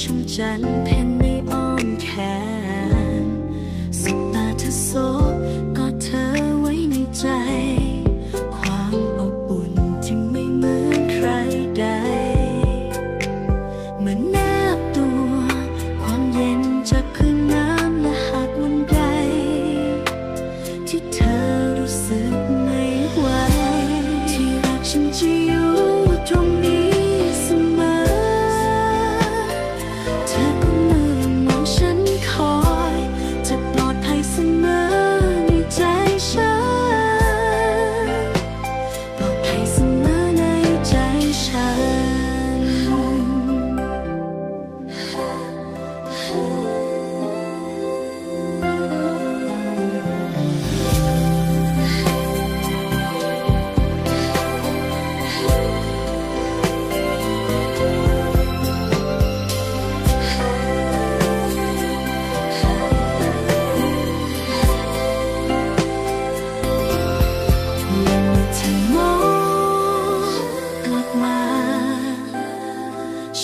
ช่างจันเพ็ญในอ้อมแขนสบตาเธอโซกกอดเธอไว้ในใจ ความอบอุ่นที่ไม่เหมือนใครใดเหมือนแนบตัว ความเย็นจากคืนน้ำและหาดวันใด ที่เธอรู้สึกไม่ไหวที่รักฉันจริง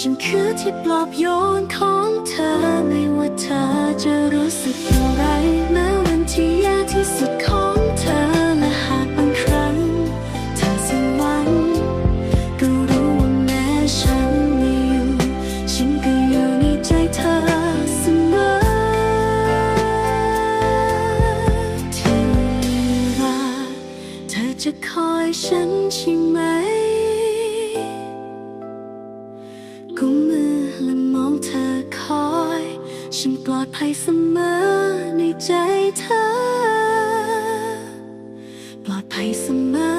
ฉันคือที่ปลอบโยนของเธอ ไม่ว่าเธอจะรู้สึกอย่างไรแม้วันที่แย่ที่สุดของเธอ และหากบางครั้งเธอสิ้นหวังก็รู้ว่าแม้ฉันไม่อยู่ ฉันก็อยู่ในใจเธอเสมอที่รักเธอจะคอยฉันใช่ไหม ฉันปลอดภัยเสมอในใจเธอ ปลอดภัยเสมอ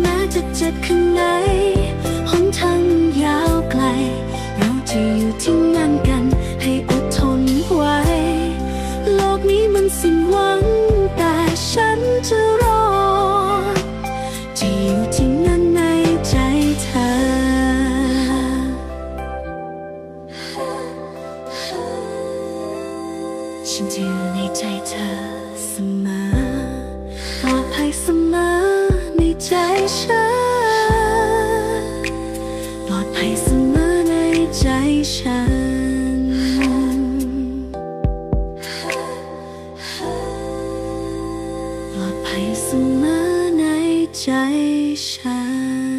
แม้จะเจ็บข้าง ฉันจะอยู่ในใจเธอเสมอปลอดภัยเสมอในใจฉันปลอดภัยเสมอในใจฉัน ปลอดภัยเสมอในใจฉัน